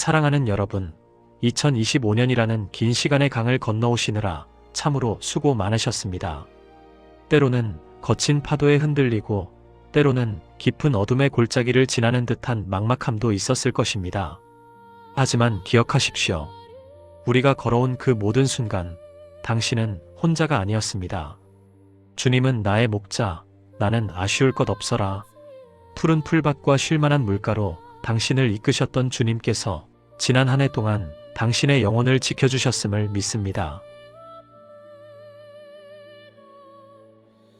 사랑하는 여러분, 2025년이라는 긴 시간의 강을 건너오시느라 참으로 수고 많으셨습니다. 때로는 거친 파도에 흔들리고 때로는 깊은 어둠의 골짜기를 지나는 듯한 막막함도 있었을 것입니다. 하지만 기억하십시오. 우리가 걸어온 그 모든 순간 당신은 혼자가 아니었습니다. 주님은 나의 목자, 나는 아쉬울 것 없어라. 푸른 풀밭과 쉴만한 물가로 당신을 이끄셨던 주님께서 지난 한 해 동안 당신의 영혼을 지켜주셨음을 믿습니다.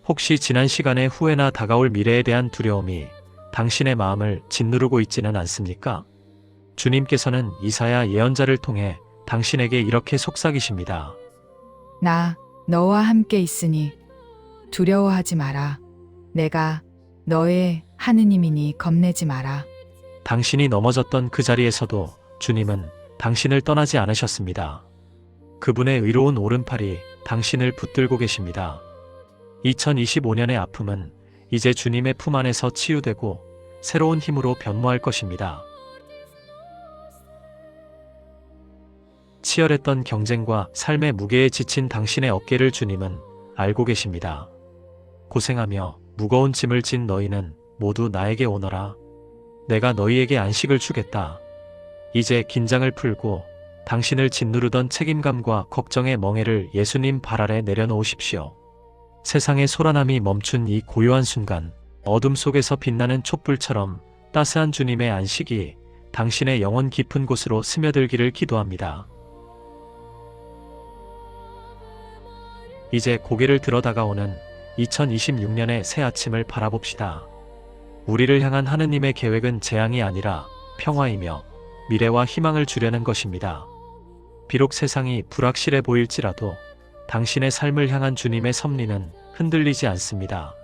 혹시 지난 시간의 후회나 다가올 미래에 대한 두려움이 당신의 마음을 짓누르고 있지는 않습니까? 주님께서는 이사야 예언자를 통해 당신에게 이렇게 속삭이십니다. 나 너와 함께 있으니 두려워하지 마라. 내가 너의 하느님이니 겁내지 마라. 당신이 넘어졌던 그 자리에서도 주님은 당신을 떠나지 않으셨습니다. 그분의 의로운 오른팔이 당신을 붙들고 계십니다. 2025년의 아픔은 이제 주님의 품 안에서 치유되고 새로운 힘으로 변모할 것입니다. 치열했던 경쟁과 삶의 무게에 지친 당신의 어깨를 주님은 알고 계십니다. 고생하며 무거운 짐을 진 너희는 모두 나에게 오너라. 내가 너희에게 안식을 주겠다. 이제 긴장을 풀고 당신을 짓누르던 책임감과 걱정의 멍해를 예수님 발 아래 내려놓으십시오. 세상의 소란함이 멈춘 이 고요한 순간, 어둠 속에서 빛나는 촛불처럼 따스한 주님의 안식이 당신의 영혼 깊은 곳으로 스며들기를 기도합니다. 이제 고개를 들어 다가오는 2026년의 새 아침을 바라봅시다. 우리를 향한 하느님의 계획은 재앙이 아니라 평화이며 미래와 희망을 주려는 것입니다. 비록 세상이 불확실해 보일지라도 당신의 삶을 향한 주님의 섭리는 흔들리지 않습니다.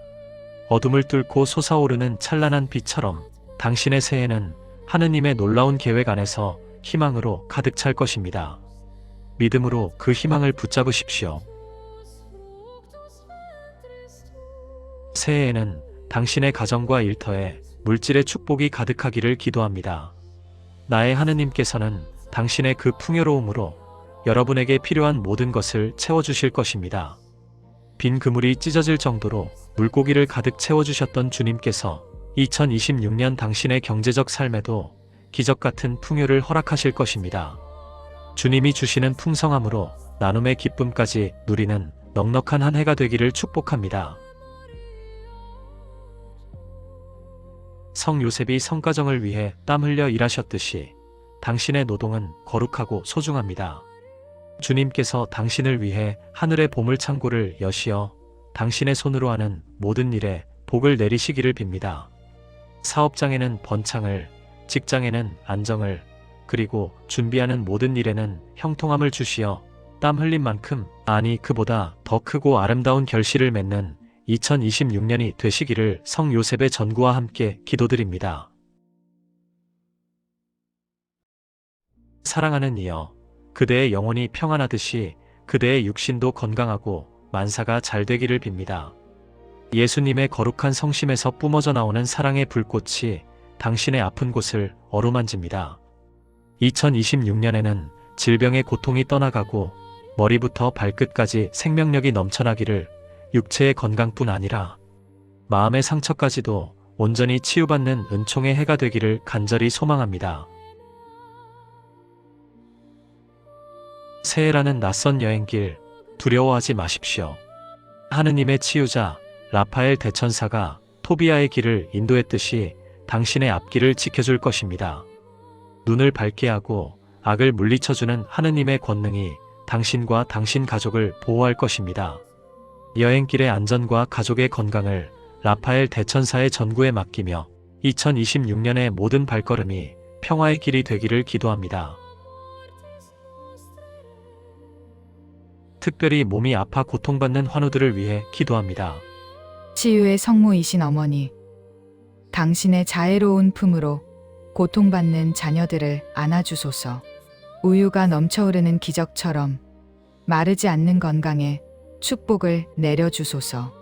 어둠을 뚫고 솟아오르는 찬란한 빛처럼 당신의 새해는 하느님의 놀라운 계획 안에서 희망으로 가득 찰 것입니다. 믿음으로 그 희망을 붙잡으십시오. 새해에는 당신의 가정과 일터에 물질의 축복이 가득하기를 기도합니다. 나의 하느님께서는 당신의 그 풍요로움으로 여러분에게 필요한 모든 것을 채워주실 것입니다. 빈 그물이 찢어질 정도로 물고기를 가득 채워주셨던 주님께서 2026년 당신의 경제적 삶에도 기적 같은 풍요를 허락하실 것입니다. 주님이 주시는 풍성함으로 나눔의 기쁨까지 누리는 넉넉한 한 해가 되기를 축복합니다. 성 요셉이 성가정을 위해 땀 흘려 일하셨듯이 당신의 노동은 거룩하고 소중합니다. 주님께서 당신을 위해 하늘의 보물 창고를 여시어 당신의 손으로 하는 모든 일에 복을 내리시기를 빕니다. 사업장에는 번창을, 직장에는 안정을, 그리고 준비하는 모든 일에는 형통함을 주시어 땀 흘린 만큼, 아니 그보다 더 크고 아름다운 결실을 맺는 2026년이 되시기를 성 요셉의 전구와 함께 기도드립니다. 사랑하는 이여, 그대의 영혼이 평안하듯이 그대의 육신도 건강하고 만사가 잘 되기를 빕니다. 예수님의 거룩한 성심에서 뿜어져 나오는 사랑의 불꽃이 당신의 아픈 곳을 어루만집니다. 2026년에는 질병의 고통이 떠나가고 머리부터 발끝까지 생명력이 넘쳐나기를 육체의 건강뿐 아니라 마음의 상처까지도 온전히 치유받는 은총의 해가 되기를 간절히 소망합니다. 새해라는 낯선 여행길 두려워하지 마십시오. 하느님의 치유자 라파엘 대천사가 토비아의 길을 인도했듯이 당신의 앞길을 지켜줄 것입니다. 눈을 밝게 하고 악을 물리쳐주는 하느님의 권능이 당신과 당신 가족을 보호할 것입니다. 여행길의 안전과 가족의 건강을 라파엘 대천사의 전구에 맡기며 2026년의 모든 발걸음이 평화의 길이 되기를 기도합니다. 특별히 몸이 아파 고통받는 환우들을 위해 기도합니다. 치유의 성모이신 어머니, 당신의 자애로운 품으로 고통받는 자녀들을 안아주소서. 우유가 넘쳐흐르는 기적처럼 마르지 않는 건강에 축복을 내려주소서.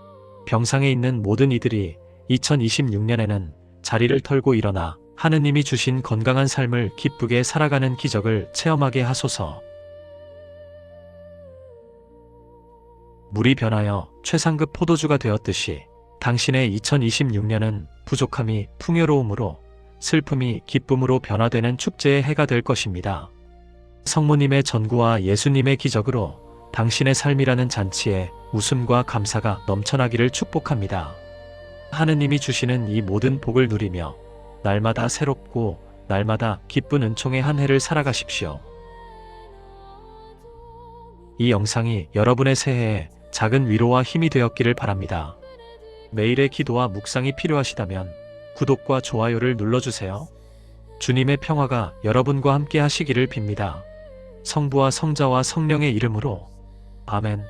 병상에 있는 모든 이들이 2026년에는 자리를 털고 일어나 하느님이 주신 건강한 삶을 기쁘게 살아가는 기적을 체험하게 하소서. 물이 변하여 최상급 포도주가 되었듯이 당신의 2026년은 부족함이 풍요로움으로 슬픔이 기쁨으로 변화되는 축제의 해가 될 것입니다. 성모님의 전구와 예수님의 기적으로 당신의 삶이라는 잔치에 웃음과 감사가 넘쳐나기를 축복합니다. 하느님이 주시는 이 모든 복을 누리며 날마다 새롭고 날마다 기쁜 은총의 한 해를 살아가십시오. 이 영상이 여러분의 새해에 작은 위로와 힘이 되었기를 바랍니다. 매일의 기도와 묵상이 필요하시다면 구독과 좋아요를 눌러주세요. 주님의 평화가 여러분과 함께 하시기를 빕니다. 성부와 성자와 성령의 이름으로 아멘.